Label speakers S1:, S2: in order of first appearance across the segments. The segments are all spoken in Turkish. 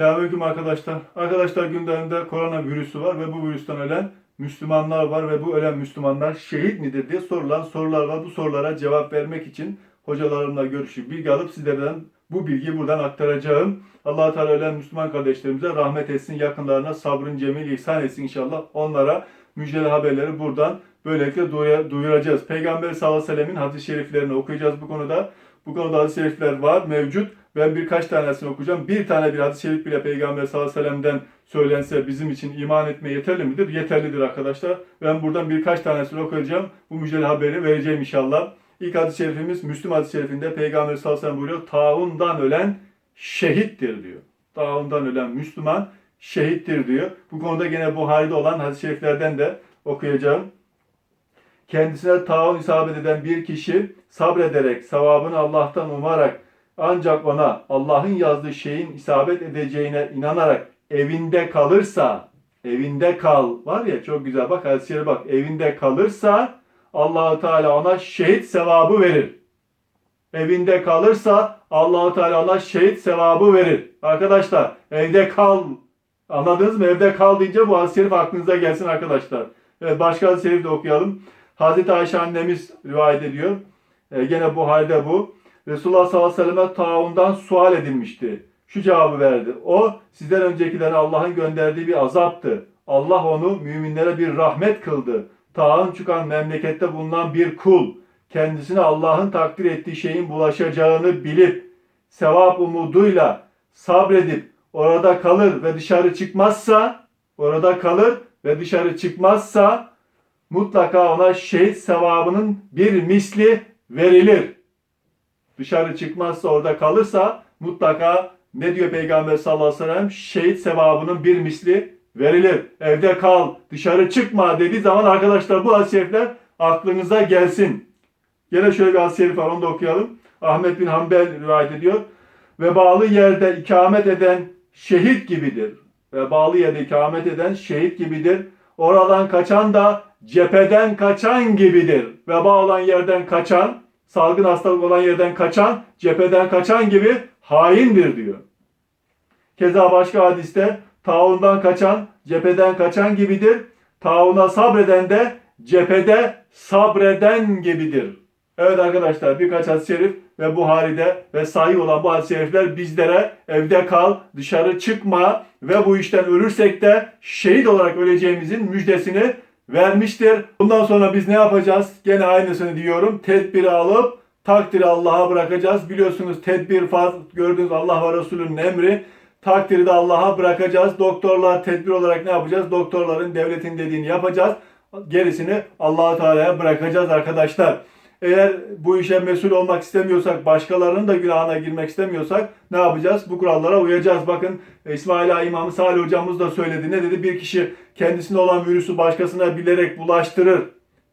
S1: Selamünaleyküm arkadaşlar. Arkadaşlar gündemde koronavirüsü var ve bu virüsten ölen Müslümanlar var ve bu ölen Müslümanlar şehit midir diye sorulan sorular var. Bu sorulara cevap vermek için hocalarımla görüşüp bilgi alıp sizlerden bu bilgiyi buradan aktaracağım. allah Teala ölen Müslüman kardeşlerimize rahmet etsin, yakınlarına sabrın cemil ihsan etsin inşallah. Onlara müjdeli haberleri buradan böylelikle duyuracağız. Peygamber sallallahu aleyhi ve sellemin hadis-i şeriflerini okuyacağız bu konuda. Bu konuda hadis-i şerifler var, mevcut. Ben birkaç tanesini okuyacağım. Bir tane bir hadis-i şerif bile Peygamber sallallahu aleyhi ve sellem'den söylense bizim için iman etmeye yeterli midir? Yeterlidir arkadaşlar. Ben buradan birkaç tanesini okuyacağım. Bu müjdeli haberi vereceğim inşallah. İlk hadis-i şerifimiz Müslüm hadis-i şerifinde Peygamber sallallahu aleyhi ve sellem buyuruyor. Taundan ölen şehittir diyor. Taundan ölen Müslüman şehittir diyor. Bu konuda gene Buhari'de olan hadis-i şeriflerden de okuyacağım. Kendisine taun isabet eden bir kişi sabrederek, sevabını Allah'tan umarak ancak ona Allah'ın yazdığı şeyin isabet edeceğine inanarak evinde kalırsa, evinde kal var ya çok güzel bak şerife bak evinde kalırsa Allahu Teala ona şehit sevabı verir. Evinde kalırsa Allahu Teala ona şehit sevabı verir. Arkadaşlar evde kal. Anladınız mı? Evde kal deyince bu hadis-i aklınıza gelsin arkadaşlar. Evet başka hadis-i de okuyalım. Hazreti Ayşe annemiz rivayet ediyor. E, gene bu halde bu. Resulullah sallallahu aleyhi ve selleme taundan sual edilmişti. Şu cevabı verdi. O sizden öncekilerine Allah'ın gönderdiği bir azaptı. Allah onu müminlere bir rahmet kıldı. Taun çıkan memlekette bulunan bir kul kendisine Allah'ın takdir ettiği şeyin bulaşacağını bilip sevap umuduyla sabredip orada kalır ve dışarı çıkmazsa orada kalır ve dışarı çıkmazsa mutlaka ona şehit sevabının bir misli verilir. Dışarı çıkmazsa orada kalırsa mutlaka ne diyor Peygamber sallallahu aleyhi ve sellem? Şehit sevabının bir misli verilir. Evde kal, dışarı çıkma dediği zaman arkadaşlar bu hadis-i şerifler aklınıza gelsin. Gene şöyle bir şerif var onu da okuyalım. Ahmet bin Hanbel rivayet ediyor. Ve bağlı yerde ikamet eden şehit gibidir. Ve bağlı yerde ikamet eden şehit gibidir. Oradan kaçan da cepheden kaçan gibidir. Veba olan yerden kaçan, salgın hastalık olan yerden kaçan, cepheden kaçan gibi haindir diyor. Keza başka hadiste taundan kaçan, cepheden kaçan gibidir. Tauna sabreden de cephede sabreden gibidir. Evet arkadaşlar birkaç hadis-i şerif ve Buhari'de ve sahih olan bu hadis-i şerifler bizlere evde kal, dışarı çıkma ve bu işten ölürsek de şehit olarak öleceğimizin müjdesini vermiştir. Bundan sonra biz ne yapacağız? Gene aynısını diyorum. Tedbiri alıp takdiri Allah'a bırakacağız. Biliyorsunuz tedbir farz gördüğünüz Allah ve Resulünün emri. Takdiri de Allah'a bırakacağız. Doktorlar tedbir olarak ne yapacağız? Doktorların devletin dediğini yapacağız. Gerisini Allah Teala'ya bırakacağız arkadaşlar. Eğer bu işe mesul olmak istemiyorsak, başkalarının da günahına girmek istemiyorsak ne yapacağız? Bu kurallara uyacağız. Bakın İsmail Ağa İmamı Salih hocamız da söyledi. Ne dedi? Bir kişi kendisinde olan virüsü başkasına bilerek bulaştırır.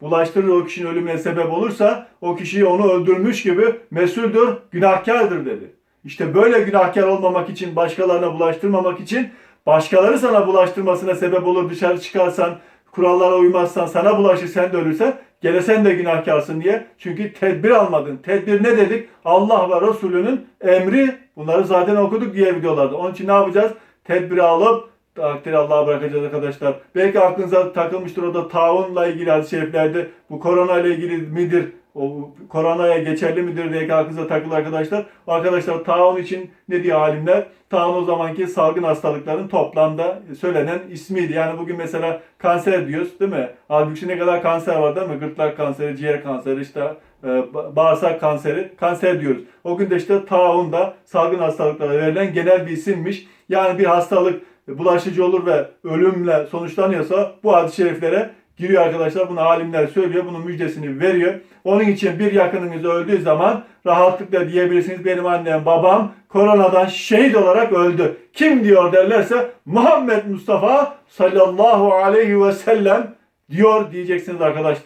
S1: Bulaştırır o kişinin ölümüne sebep olursa o kişiyi onu öldürmüş gibi mesuldür, günahkardır dedi. İşte böyle günahkar olmamak için, başkalarına bulaştırmamak için başkaları sana bulaştırmasına sebep olur dışarı çıkarsan, kurallara uymazsan, sana bulaşır sen de ölürsen gene sen de günahkarsın diye. Çünkü tedbir almadın. Tedbir ne dedik? Allah ve Resulünün emri. Bunları zaten okuduk diğer videolarda. Onun için ne yapacağız? Tedbiri alıp takdiri Allah'a bırakacağız arkadaşlar. Belki aklınıza takılmıştır o da taunla ilgili hadis-i şeriflerde. Bu korona ile ilgili midir? O koronaya geçerli midir diye aklınıza takılı arkadaşlar. Arkadaşlar taun için ne diyor alimler? Taun o zamanki salgın hastalıkların toplamda söylenen ismiydi. Yani bugün mesela kanser diyoruz değil mi? Halbuki ne kadar kanser var değil mi? Gırtlak kanseri, ciğer kanseri, işte e, ba- bağırsak kanseri, kanser diyoruz. O gün de işte taun da salgın hastalıklara verilen genel bir isimmiş. Yani bir hastalık bulaşıcı olur ve ölümle sonuçlanıyorsa bu hadis-i şeriflere giriyor arkadaşlar. Bunu alimler söylüyor. Bunun müjdesini veriyor. Onun için bir yakınınız öldüğü zaman rahatlıkla diyebilirsiniz. Benim annem babam koronadan şehit olarak öldü. Kim diyor derlerse Muhammed Mustafa sallallahu aleyhi ve sellem diyor diyeceksiniz arkadaşlar.